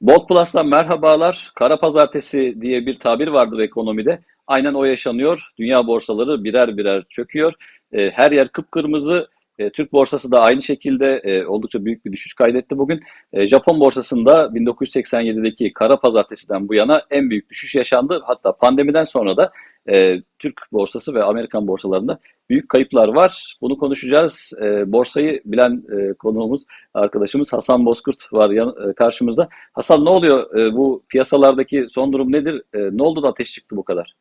Bolt Plus'tan merhabalar. Kara pazartesi diye bir tabir vardır ekonomide. Aynen o yaşanıyor. Dünya borsaları birer birer çöküyor. E, her yer kıpkırmızı. E, Türk borsası da aynı şekilde e, oldukça büyük bir düşüş kaydetti bugün. E, Japon borsasında 1987'deki kara pazartesiden bu yana en büyük düşüş yaşandı. Hatta pandemiden sonra da e, Türk borsası ve Amerikan borsalarında büyük kayıplar var. Bunu konuşacağız. E, borsayı bilen e, konuğumuz, arkadaşımız Hasan Bozkurt var yan, e, karşımızda. Hasan ne oluyor? E, bu piyasalardaki son durum nedir? E, ne oldu da ateş çıktı bu kadar?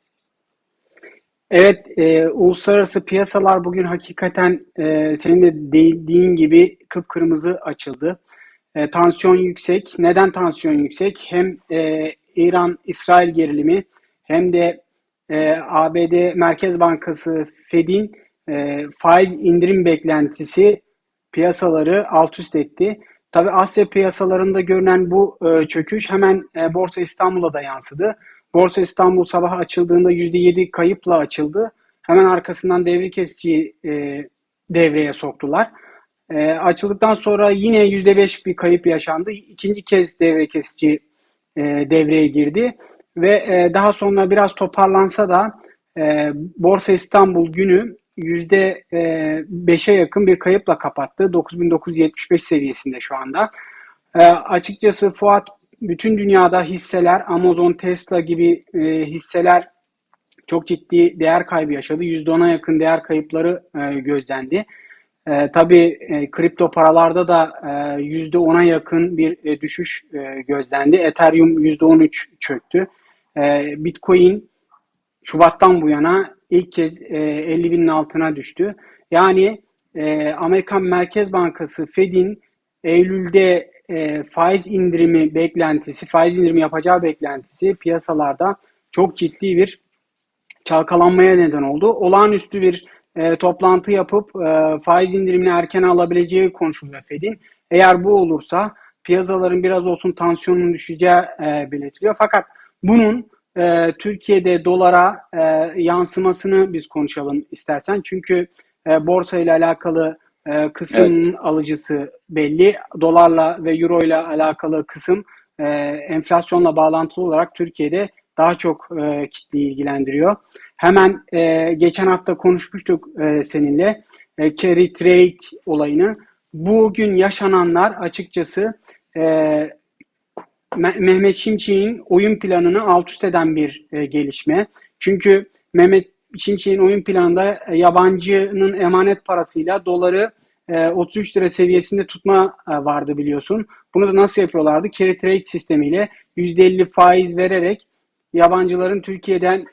Evet, e, uluslararası piyasalar bugün hakikaten e, senin de dediğin gibi kıpkırmızı açıldı. E, tansiyon yüksek. Neden tansiyon yüksek? Hem e, İran-İsrail gerilimi hem de e, ABD Merkez Bankası Fed'in e, faiz indirim beklentisi piyasaları alt üst etti. Tabii Asya piyasalarında görünen bu e, çöküş hemen e, Borsa İstanbul'a da yansıdı. Borsa İstanbul sabah açıldığında %7 kayıpla açıldı. Hemen arkasından devre kesici e, devreye soktular. E, açıldıktan sonra yine %5 bir kayıp yaşandı. İkinci kez devre kesici e, devreye girdi. Ve e, daha sonra biraz toparlansa da e, Borsa İstanbul günü %5'e yakın bir kayıpla kapattı. 9975 seviyesinde şu anda. E, açıkçası Fuat bütün dünyada hisseler, Amazon, Tesla gibi e, hisseler çok ciddi değer kaybı yaşadı. %10'a yakın değer kayıpları e, gözlendi. E, tabii e, kripto paralarda da e, %10'a yakın bir e, düşüş e, gözlendi. Ethereum %13 çöktü. E, Bitcoin Şubat'tan bu yana ilk kez e, 50 binin altına düştü. Yani e, Amerikan Merkez Bankası Fed'in Eylül'de e, faiz indirimi beklentisi, faiz indirimi yapacağı beklentisi piyasalarda çok ciddi bir çalkalanmaya neden oldu. Olağanüstü bir e, toplantı yapıp e, faiz indirimini erken alabileceği konuşuluyor Fed'in. Eğer bu olursa piyasaların biraz olsun tansiyonun düşeceği e, belirtiliyor. Fakat bunun e, Türkiye'de dolara e, yansımasını biz konuşalım istersen. Çünkü e, borsa ile alakalı e, kısım evet. alıcısı belli. Dolarla ve euro ile alakalı kısım e, enflasyonla bağlantılı olarak Türkiye'de daha çok e, kitleyi ilgilendiriyor. Hemen e, geçen hafta konuşmuştuk e, seninle e, carry trade olayını. Bugün yaşananlar açıkçası e, Mehmet Şimşek'in oyun planını alt üst eden bir e, gelişme. Çünkü Mehmet Şimşek'in oyun planında e, yabancının emanet parasıyla doları 33 e, lira seviyesinde tutma e, vardı biliyorsun. Bunu da nasıl yapıyorlardı? Carry trade sistemiyle %50 faiz vererek yabancıların Türkiye'den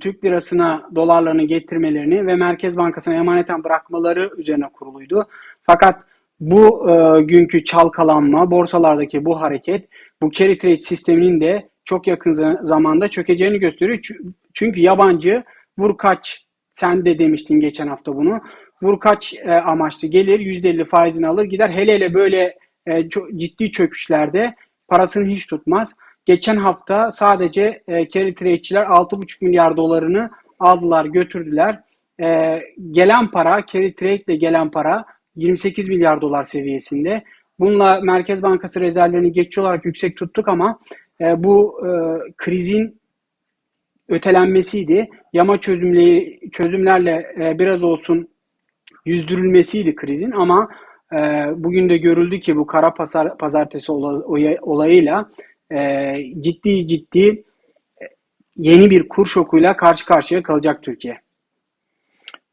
Türk lirasına dolarlarını getirmelerini ve Merkez Bankası'na emaneten bırakmaları üzerine kuruluydu. Fakat bu e, günkü çalkalanma, borsalardaki bu hareket, bu carry trade sisteminin de çok yakın zamanda çökeceğini gösteriyor. Çünkü yabancı vur kaç sen de demiştin geçen hafta bunu. Vur kaç e, amaçlı gelir %50 faizini alır gider. Hele hele böyle e, çok ciddi çöküşlerde parasını hiç tutmaz. Geçen hafta sadece e, carry trade'çiler 6,5 milyar dolarını aldılar götürdüler. E, gelen para carry trade gelen para 28 milyar dolar seviyesinde. Bununla Merkez Bankası rezervlerini geçici olarak yüksek tuttuk ama e, bu e, krizin ötelenmesiydi. Yama çözümleri, çözümlerle e, biraz olsun yüzdürülmesiydi krizin ama e, bugün de görüldü ki bu kara pazar, pazartesi olayıyla e, ciddi ciddi e, yeni bir kur şokuyla karşı karşıya kalacak Türkiye.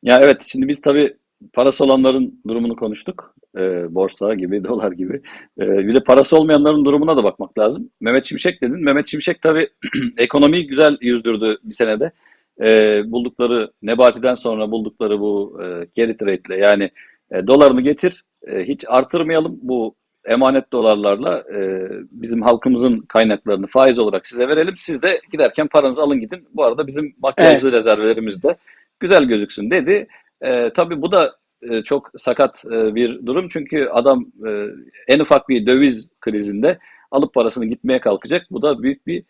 Ya evet şimdi biz tabii parası olanların durumunu konuştuk. E, borsa gibi, dolar gibi. E, bir de parası olmayanların durumuna da bakmak lazım. Mehmet Şimşek dedin. Mehmet Şimşek tabii ekonomiyi güzel yüzdürdü bir senede. E, buldukları, Nebati'den sonra buldukları bu e, carry trade'le yani e, dolarını getir, e, hiç artırmayalım bu emanet dolarlarla e, bizim halkımızın kaynaklarını faiz olarak size verelim. Siz de giderken paranızı alın gidin. Bu arada bizim makyajlı evet. rezervlerimiz de güzel gözüksün dedi. E, tabii bu da e, çok sakat e, bir durum. Çünkü adam e, en ufak bir döviz krizinde alıp parasını gitmeye kalkacak. Bu da büyük bir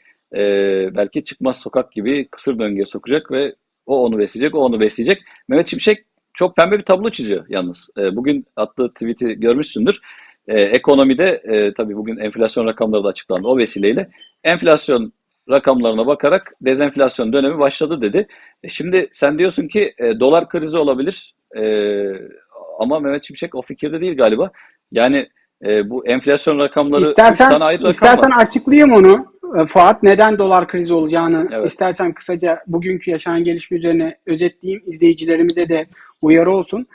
belki çıkmaz sokak gibi kısır döngüye sokacak ve o onu besleyecek, o onu besleyecek. Mehmet Şimşek çok pembe bir tablo çiziyor yalnız. Bugün attığı tweet'i görmüşsündür. e, ekonomide e, tabii bugün enflasyon rakamları da açıklandı o vesileyle enflasyon rakamlarına bakarak dezenflasyon dönemi başladı dedi. Şimdi sen diyorsun ki dolar krizi olabilir E, ama Mehmet Şimşek o fikirde değil galiba. Yani e, bu enflasyon rakamları İstersen tane ayrı rakam istersen var. açıklayayım onu e, Fuat. Neden dolar krizi olacağını Evet. istersen kısaca bugünkü yaşanan gelişme üzerine özetleyeyim. izleyicilerimize de uyarı olsun.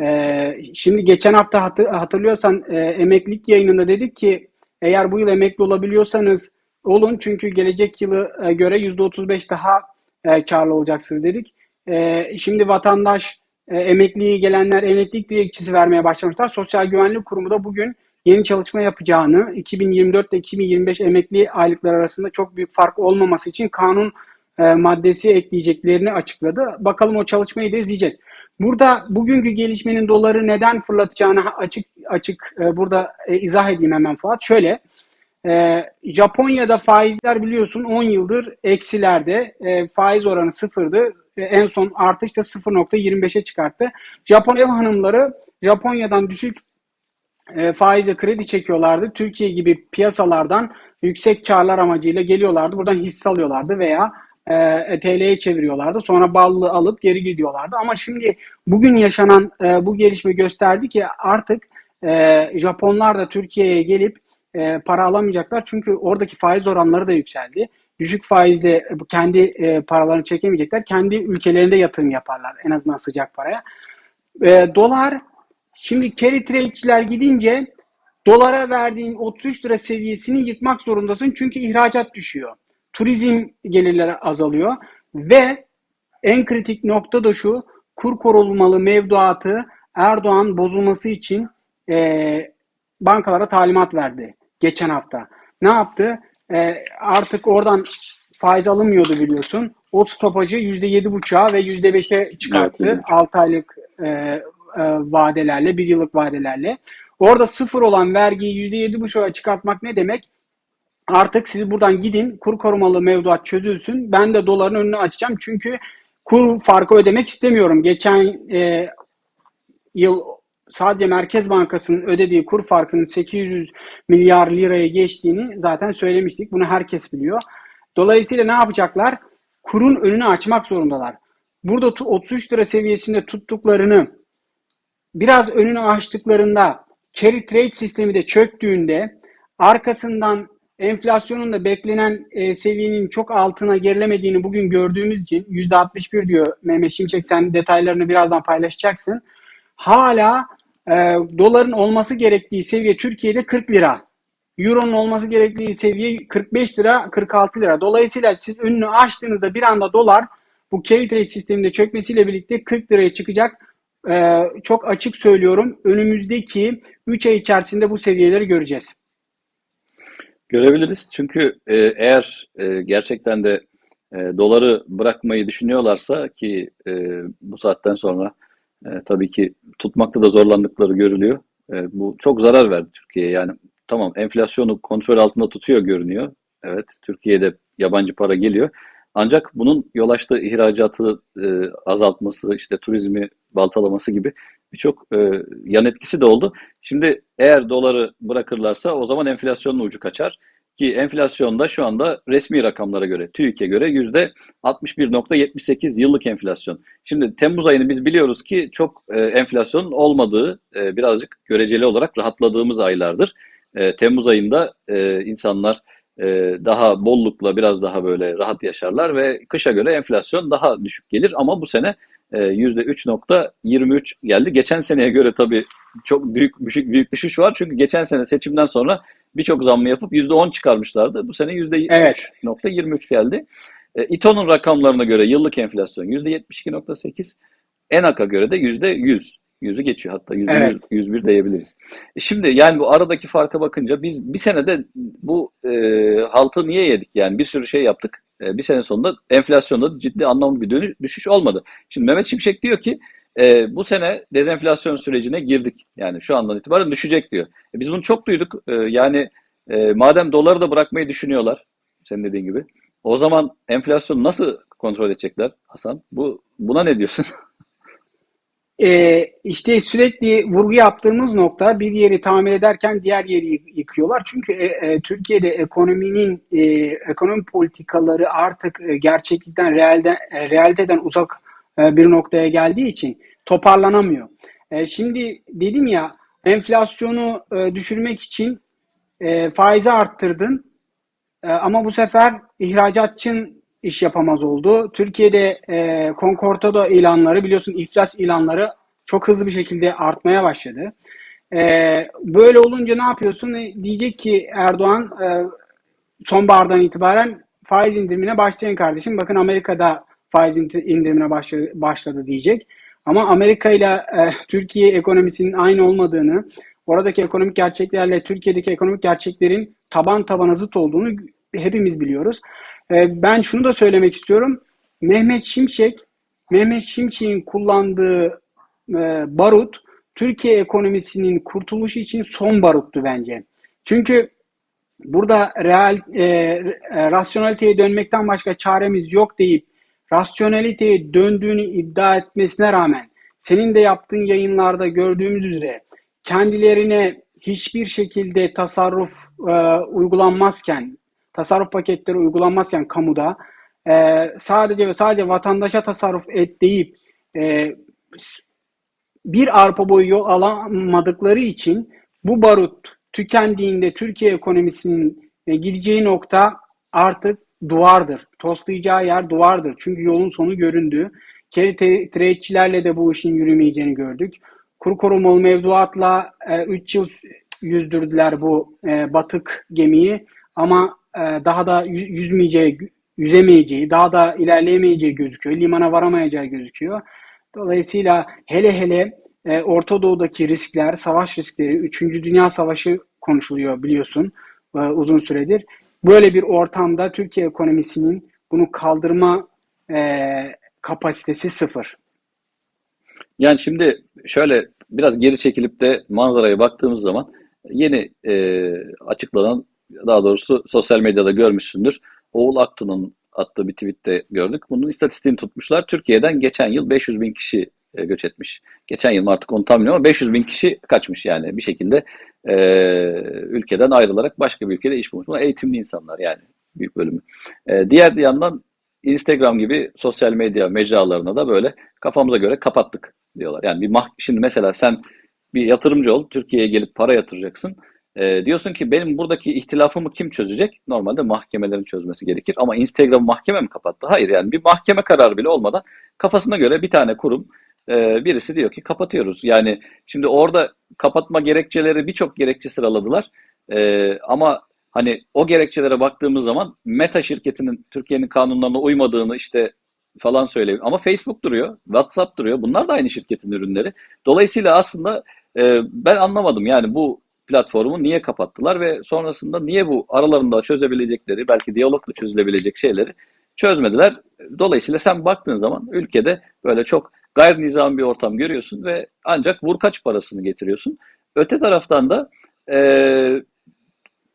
Ee, şimdi geçen hafta hatı- hatırlıyorsan e, emeklilik yayınında dedik ki eğer bu yıl emekli olabiliyorsanız olun çünkü gelecek yılı e, göre %35 daha e, karlı olacaksınız dedik. E, şimdi vatandaş e, emekliye gelenler emeklilik dilekçesi vermeye başlamışlar. Sosyal Güvenlik Kurumu da bugün yeni çalışma yapacağını, 2024 ile 2025 emekli aylıklar arasında çok büyük fark olmaması için kanun e, maddesi ekleyeceklerini açıkladı. Bakalım o çalışmayı da izleyeceğiz. Burada bugünkü gelişmenin doları neden fırlatacağını açık açık e, burada e, izah edeyim hemen Fuat. Şöyle, e, Japonya'da faizler biliyorsun 10 yıldır eksilerde. E, faiz oranı sıfırdı. E, en son artış da 0.25'e çıkarttı. Japon ev hanımları Japonya'dan düşük e, faizle kredi çekiyorlardı. Türkiye gibi piyasalardan yüksek karlar amacıyla geliyorlardı. Buradan hisse alıyorlardı veya e, TL'ye çeviriyorlardı. Sonra ballı alıp geri gidiyorlardı. Ama şimdi bugün yaşanan e, bu gelişme gösterdi ki artık e, Japonlar da Türkiye'ye gelip e, para alamayacaklar. Çünkü oradaki faiz oranları da yükseldi. Düşük faizle kendi e, paralarını çekemeyecekler. Kendi ülkelerinde yatırım yaparlar en azından sıcak paraya. E, dolar Şimdi carry trade'çiler gidince dolara verdiğin 33 lira seviyesini yıkmak zorundasın. Çünkü ihracat düşüyor. Turizm gelirleri azalıyor. Ve en kritik nokta da şu. Kur korumalı mevduatı Erdoğan bozulması için e, bankalara talimat verdi geçen hafta. Ne yaptı? E, artık oradan faiz alınmıyordu biliyorsun. O stopajı %7,5'a ve %5'e çıkarttı. Evet, 6 aylık e, e, vadelerle, bir yıllık vadelerle. Orada sıfır olan vergiyi %7,5'a çıkartmak ne demek? Artık siz buradan gidin, kur korumalı mevduat çözülsün. Ben de doların önünü açacağım. Çünkü kur farkı ödemek istemiyorum. Geçen e, yıl sadece Merkez Bankası'nın ödediği kur farkının 800 milyar liraya geçtiğini zaten söylemiştik. Bunu herkes biliyor. Dolayısıyla ne yapacaklar? Kurun önünü açmak zorundalar. Burada 33 lira seviyesinde tuttuklarını biraz önünü açtıklarında carry trade sistemi de çöktüğünde arkasından enflasyonun da beklenen e, seviyenin çok altına gerilemediğini bugün gördüğümüz için %61 diyor Mehmet Şimşek sen detaylarını birazdan paylaşacaksın. Hala e, doların olması gerektiği seviye Türkiye'de 40 lira. Euro'nun olması gerektiği seviye 45 lira, 46 lira. Dolayısıyla siz önünü açtığınızda bir anda dolar bu carry trade sisteminde çökmesiyle birlikte 40 liraya çıkacak. Ee, çok açık söylüyorum. Önümüzdeki 3 ay içerisinde bu seviyeleri göreceğiz. Görebiliriz. Çünkü e, eğer e, gerçekten de e, doları bırakmayı düşünüyorlarsa ki e, bu saatten sonra e, tabii ki tutmakta da zorlandıkları görülüyor. E, bu çok zarar verdi Türkiye'ye. Yani tamam enflasyonu kontrol altında tutuyor görünüyor. Evet Türkiye'de yabancı para geliyor. Ancak bunun yol açtığı ihracatı e, azaltması, işte turizmi baltalaması gibi birçok e, yan etkisi de oldu. Şimdi eğer doları bırakırlarsa o zaman enflasyonun ucu kaçar. Ki enflasyonda şu anda resmi rakamlara göre, TÜİK'e göre yüzde 61.78 yıllık enflasyon. Şimdi Temmuz ayını biz biliyoruz ki çok e, enflasyonun olmadığı, e, birazcık göreceli olarak rahatladığımız aylardır. E, Temmuz ayında e, insanlar e, daha bollukla biraz daha böyle rahat yaşarlar ve kışa göre enflasyon daha düşük gelir ama bu sene e, %3.23 geldi. Geçen seneye göre tabii çok büyük büyük, büyük düşüş var çünkü geçen sene seçimden sonra birçok zammı yapıp %10 çıkarmışlardı. Bu sene %3.23 Evet. geldi. E, İTO'nun rakamlarına göre yıllık enflasyon %72.8, ENAK'a göre de %100. Yüzü geçiyor hatta yüzde Evet. yüz, 101 diyebiliriz. E Şimdi yani bu aradaki farka bakınca biz bir senede bu e, haltı niye yedik? Yani bir sürü şey yaptık. E, bir sene sonunda enflasyonda ciddi anlamlı bir dönüş, düşüş olmadı. Şimdi Mehmet Şimşek diyor ki e, bu sene dezenflasyon sürecine girdik. Yani şu andan itibaren düşecek diyor. E, biz bunu çok duyduk. E, yani e, madem doları da bırakmayı düşünüyorlar senin dediğin gibi. O zaman enflasyonu nasıl kontrol edecekler Hasan? Bu buna ne diyorsun? e, işte sürekli vurgu yaptığımız nokta bir yeri tamir ederken diğer yeri yıkıyorlar. Çünkü e, e, Türkiye'de ekonominin e, ekonomi politikaları artık e, gerçeklikten realde, e, realiteden uzak bir noktaya geldiği için toparlanamıyor. E, şimdi dedim ya enflasyonu e, düşürmek için e, faizi arttırdın e, ama bu sefer ihracatçın iş yapamaz oldu. Türkiye'de e, Concordato ilanları biliyorsun iflas ilanları çok hızlı bir şekilde artmaya başladı. E, böyle olunca ne yapıyorsun? E, diyecek ki Erdoğan e, sonbahardan itibaren faiz indirimine başlayın kardeşim. Bakın Amerika'da faiz indirimine başladı, başladı diyecek. Ama Amerika ile e, Türkiye ekonomisinin aynı olmadığını, oradaki ekonomik gerçeklerle Türkiye'deki ekonomik gerçeklerin taban tabana zıt olduğunu hepimiz biliyoruz. E, ben şunu da söylemek istiyorum. Mehmet Şimşek, Mehmet Şimşek'in kullandığı e, barut Türkiye ekonomisinin kurtuluşu için son baruttu bence. Çünkü burada real e, e, rasyonaliteye dönmekten başka çaremiz yok deyip rasyonaliteye döndüğünü iddia etmesine rağmen senin de yaptığın yayınlarda gördüğümüz üzere kendilerine hiçbir şekilde tasarruf e, uygulanmazken, tasarruf paketleri uygulanmazken kamuda e, sadece ve sadece vatandaşa tasarruf et deyip e, bir arpa boyu yol alamadıkları için bu barut tükendiğinde Türkiye ekonomisinin e, gideceği nokta artık duvardır. Toslayacağı yer duvardır. Çünkü yolun sonu göründü. Keri trade'çilerle de bu işin yürümeyeceğini gördük. Kuru korumalı mevduatla 3 e, yıl yüzdürdüler bu e, batık gemiyi ama e, daha da yüzmeyeceği, yüzemeyeceği, daha da ilerleyemeyeceği gözüküyor. Limana varamayacağı gözüküyor. Dolayısıyla hele hele e, Orta Doğu'daki riskler, savaş riskleri, 3. Dünya Savaşı konuşuluyor biliyorsun e, uzun süredir. Böyle bir ortamda Türkiye ekonomisinin bunu kaldırma e, kapasitesi sıfır. Yani şimdi şöyle biraz geri çekilip de manzaraya baktığımız zaman yeni e, açıklanan daha doğrusu sosyal medyada görmüşsündür. Oğul Aktun'un attığı bir tweette gördük. Bunun istatistiğini tutmuşlar. Türkiye'den geçen yıl 500 bin kişi e, göç etmiş. Geçen yıl artık onu tam bilmiyorum ama 500 bin kişi kaçmış yani bir şekilde e, ülkeden ayrılarak başka bir ülkede iş bulmuş. Bunlar eğitimli insanlar yani büyük bölümü. E, diğer yandan Instagram gibi sosyal medya mecralarına da böyle kafamıza göre kapattık diyorlar. Yani bir mah şimdi mesela sen bir yatırımcı ol, Türkiye'ye gelip para yatıracaksın. E, diyorsun ki benim buradaki ihtilafımı kim çözecek? Normalde mahkemelerin çözmesi gerekir. Ama Instagram mahkeme mi kapattı? Hayır yani bir mahkeme kararı bile olmadan kafasına göre bir tane kurum e, birisi diyor ki kapatıyoruz. Yani şimdi orada kapatma gerekçeleri birçok gerekçe sıraladılar. E, ama hani o gerekçelere baktığımız zaman Meta şirketinin Türkiye'nin kanunlarına uymadığını işte falan söyleyeyim. Ama Facebook duruyor, WhatsApp duruyor. Bunlar da aynı şirketin ürünleri. Dolayısıyla aslında e, ben anlamadım yani bu platformu niye kapattılar ve sonrasında niye bu aralarında çözebilecekleri belki diyalogla çözülebilecek şeyleri çözmediler. Dolayısıyla sen baktığın zaman ülkede böyle çok gayri nizam bir ortam görüyorsun ve ancak vur kaç parasını getiriyorsun. Öte taraftan da e,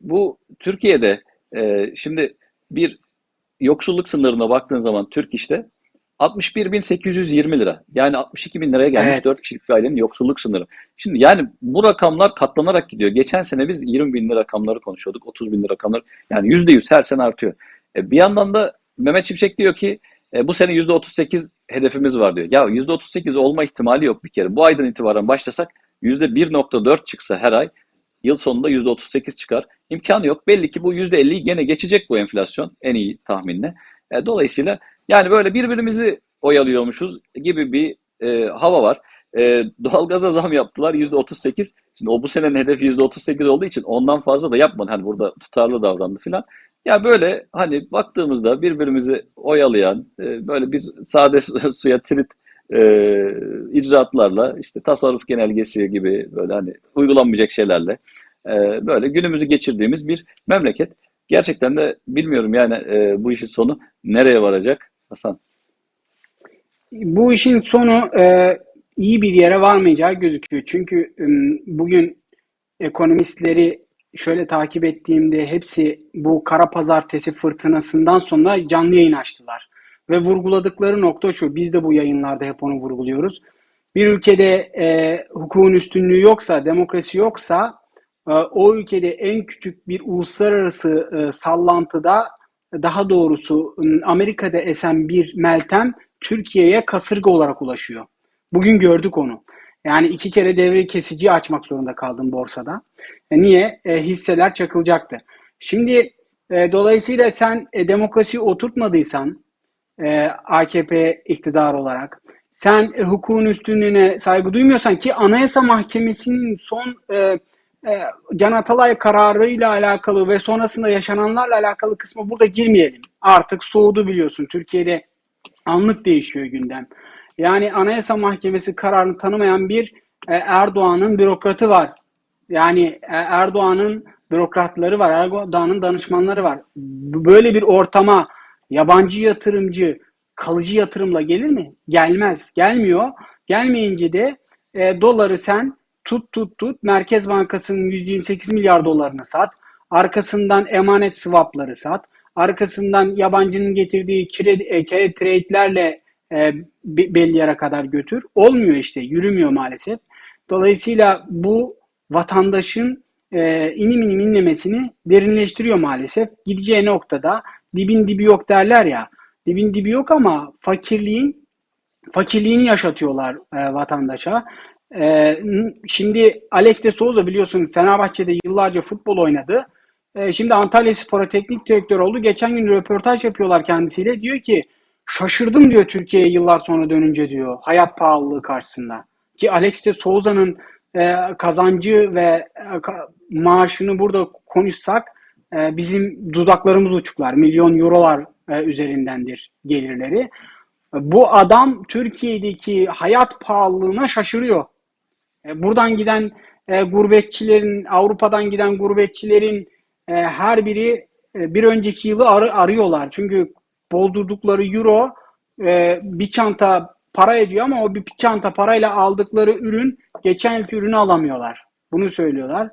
bu Türkiye'de e, şimdi bir yoksulluk sınırına baktığın zaman Türk işte 61.820 lira. Yani 62 bin liraya gelmiş evet. 4 kişilik bir ailenin yoksulluk sınırı. Şimdi yani bu rakamlar katlanarak gidiyor. Geçen sene biz 20 bin lira rakamları konuşuyorduk. 30 bin lira rakamları. Yani %100 her sene artıyor. E, bir yandan da Mehmet Şimşek diyor ki e, bu sene %38 hedefimiz var diyor. Ya %38 olma ihtimali yok bir kere. Bu aydan itibaren başlasak %1.4 çıksa her ay yıl sonunda %38 çıkar. İmkanı yok. Belli ki bu %50'yi gene geçecek bu enflasyon en iyi tahminle. E, dolayısıyla yani böyle birbirimizi oyalıyormuşuz gibi bir e, hava var. E, doğalgaza zam yaptılar %38. Şimdi o bu senenin hedefi %38 olduğu için ondan fazla da yapmadı. Hani burada tutarlı davrandı filan. Ya böyle hani baktığımızda birbirimizi oyalayan e, böyle bir sade suya trit e, icraatlarla işte tasarruf genelgesi gibi böyle hani uygulanmayacak şeylerle e, böyle günümüzü geçirdiğimiz bir memleket. Gerçekten de bilmiyorum yani e, bu işin sonu nereye varacak Hasan? Bu işin sonu e, iyi bir yere varmayacağı gözüküyor. Çünkü e, bugün ekonomistleri şöyle takip ettiğimde hepsi bu kara pazartesi fırtınasından sonra canlı yayın açtılar. Ve vurguladıkları nokta şu, biz de bu yayınlarda hep onu vurguluyoruz. bir ülkede e, hukukun üstünlüğü yoksa, demokrasi yoksa e, o ülkede en küçük bir uluslararası e, sallantıda daha doğrusu Amerika'da esen bir meltem Türkiye'ye kasırga olarak ulaşıyor. Bugün gördük onu. Yani iki kere devre kesici açmak zorunda kaldım borsada. E, niye? E, hisseler çakılacaktı. Şimdi e, dolayısıyla sen e, demokrasiyi oturtmadıysan e, AKP iktidar olarak sen e, hukukun üstünlüğüne saygı duymuyorsan ki Anayasa Mahkemesi'nin son e, e, Can Atalay kararıyla alakalı ve sonrasında yaşananlarla alakalı kısmı burada girmeyelim. Artık soğudu biliyorsun. Türkiye'de anlık değişiyor gündem. Yani Anayasa Mahkemesi kararını tanımayan bir e, Erdoğan'ın bürokratı var. Yani e, Erdoğan'ın bürokratları var, Erdoğan'ın danışmanları var. Böyle bir ortama yabancı yatırımcı kalıcı yatırımla gelir mi? Gelmez. Gelmiyor. Gelmeyince de e, doları sen tut tut tut Merkez Bankası'nın 128 milyar dolarını sat. Arkasından emanet swapları sat. Arkasından yabancının getirdiği kredi, e, trade'lerle e, belli yere kadar götür. Olmuyor işte. Yürümüyor maalesef. Dolayısıyla bu vatandaşın e, inim inim inlemesini derinleştiriyor maalesef. Gideceği noktada dibin dibi yok derler ya. Dibin dibi yok ama fakirliğin fakirliğini yaşatıyorlar e, vatandaşa. E, şimdi Alex de Souza biliyorsun Fenerbahçe'de yıllarca futbol oynadı. E, şimdi Antalya Spor'a teknik direktör oldu. Geçen gün röportaj yapıyorlar kendisiyle. Diyor ki şaşırdım diyor Türkiye'ye yıllar sonra dönünce diyor. Hayat pahalılığı karşısında. Ki Alex de Souza'nın e, kazancı ve e, maaşını burada konuşsak e, bizim dudaklarımız uçuklar. Milyon eurolar e, üzerindendir gelirleri. Bu adam Türkiye'deki hayat pahalılığına şaşırıyor. E, buradan giden e, gurbetçilerin, Avrupa'dan giden gurbetçilerin e, her biri e, bir önceki yılı ar- arıyorlar. Çünkü bozdurdukları euro e, bir çanta para ediyor ama o bir çanta parayla aldıkları ürün geçen yılki ürünü alamıyorlar. Bunu söylüyorlar.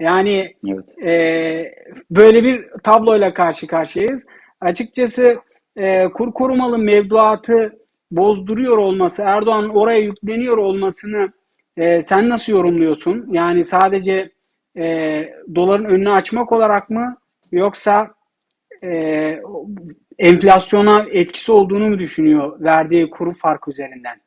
Yani evet. e, böyle bir tabloyla karşı karşıyayız. Açıkçası e, kur korumalı mevduatı bozduruyor olması, Erdoğan oraya yükleniyor olmasını e, sen nasıl yorumluyorsun? Yani sadece e, doların önünü açmak olarak mı yoksa e, enflasyona etkisi olduğunu mu düşünüyor verdiği kuru fark üzerinden?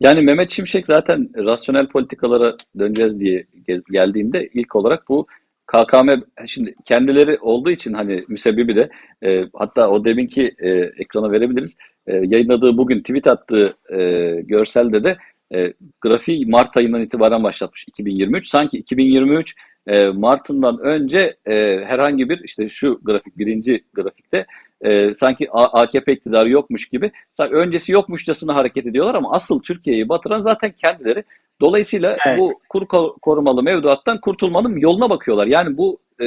Yani Mehmet Şimşek zaten rasyonel politikalara döneceğiz diye geldiğinde ilk olarak bu KKM şimdi kendileri olduğu için hani müsebbibi de e, hatta o deminki e, ekrana verebiliriz. E, yayınladığı bugün tweet attığı e, görselde de e, grafiği Mart ayından itibaren başlatmış 2023. Sanki 2023 e, Mart'ından önce e, herhangi bir işte şu grafik birinci grafikte e, sanki AKP iktidarı yokmuş gibi sanki öncesi yokmuşçasına hareket ediyorlar ama asıl Türkiye'yi batıran zaten kendileri. Dolayısıyla evet. bu kur korumalı mevduattan kurtulmanın yoluna bakıyorlar. Yani bu e,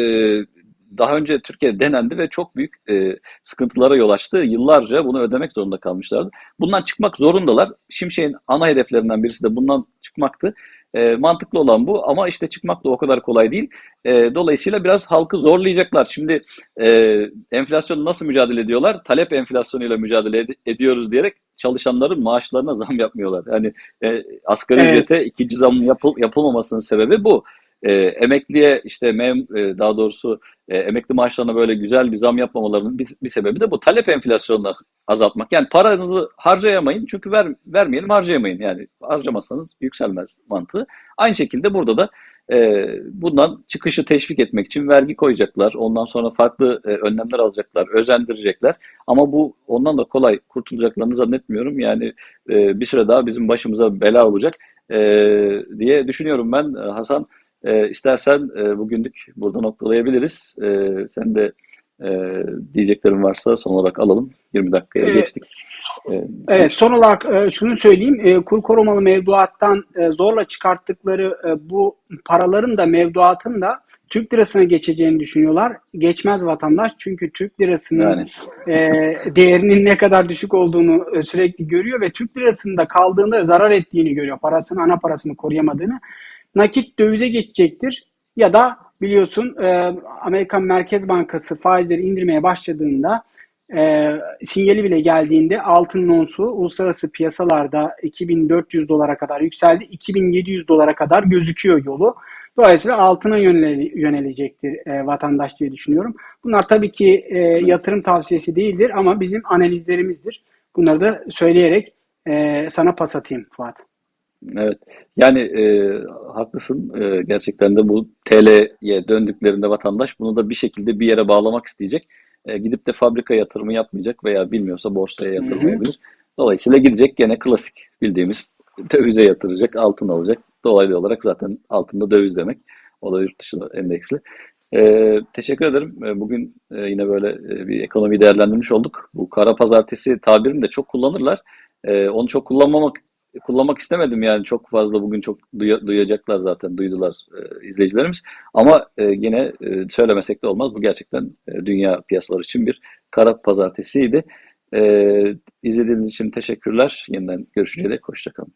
daha önce Türkiye'de denendi ve çok büyük e, sıkıntılara yol açtı. Yıllarca bunu ödemek zorunda kalmışlardı. Bundan çıkmak zorundalar. Şimşek'in ana hedeflerinden birisi de bundan çıkmaktı. E, mantıklı olan bu ama işte çıkmak da o kadar kolay değil. E, dolayısıyla biraz halkı zorlayacaklar. Şimdi e, enflasyonu nasıl mücadele ediyorlar? Talep enflasyonuyla mücadele ed- ediyoruz diyerek çalışanların maaşlarına zam yapmıyorlar. Yani e, asgari evet. ücrete ikinci zam yapıl- yapılmamasının sebebi bu. E, emekliye işte mem e, daha doğrusu e, emekli maaşlarına böyle güzel bir zam yapmamalarının bir, bir sebebi de bu talep enflasyonunu azaltmak. Yani paranızı harcayamayın çünkü ver, vermeyelim harcayamayın. Yani harcamazsanız yükselmez mantığı. Aynı şekilde burada da e, bundan çıkışı teşvik etmek için vergi koyacaklar. Ondan sonra farklı e, önlemler alacaklar, özendirecekler. Ama bu ondan da kolay kurtulacaklarını zannetmiyorum. Yani e, bir süre daha bizim başımıza bela olacak e, diye düşünüyorum ben Hasan. E, istersen e, bugünlük burada noktalayabiliriz. E, sen de e, diyeceklerin varsa son olarak alalım. 20 dakikaya evet. geçtik. E, evet, son olarak e, şunu söyleyeyim. E, kur korumalı mevduattan e, zorla çıkarttıkları e, bu paraların da mevduatın da Türk lirasına geçeceğini düşünüyorlar. Geçmez vatandaş çünkü Türk lirasının yani. e, değerinin ne kadar düşük olduğunu e, sürekli görüyor ve Türk lirasında kaldığında zarar ettiğini görüyor. Parasını, ana parasını koruyamadığını nakit dövize geçecektir. Ya da biliyorsun e, Amerikan Merkez Bankası faizleri indirmeye başladığında e, sinyali bile geldiğinde altının onsu uluslararası piyasalarda 2400 dolara kadar yükseldi. 2700 dolara kadar gözüküyor yolu. Dolayısıyla altına yönele- yönelecektir e, vatandaş diye düşünüyorum. Bunlar tabii ki e, yatırım tavsiyesi değildir ama bizim analizlerimizdir. Bunları da söyleyerek e, sana pas atayım Fuat. Evet. Yani e, haklısın. E, gerçekten de bu TL'ye döndüklerinde vatandaş bunu da bir şekilde bir yere bağlamak isteyecek. E, gidip de fabrika yatırımı yapmayacak veya bilmiyorsa borsaya yatırmayabilir. Dolayısıyla gidecek gene klasik bildiğimiz dövize yatıracak, altın alacak. Dolaylı olarak zaten altında döviz demek. O da yurt dışı endeksli. E, teşekkür ederim. E, bugün e, yine böyle e, bir ekonomi değerlendirmiş olduk. Bu kara pazartesi tabirini de çok kullanırlar. E, onu çok kullanmamak kullanmak istemedim yani çok fazla bugün çok duya- duyacaklar zaten duydular e, izleyicilerimiz ama e, yine e, söylemesek de olmaz bu gerçekten e, dünya piyasaları için bir kara pazartesiydi. E, izlediğiniz için teşekkürler. Yeniden görüşünceye dek hoşça kalın.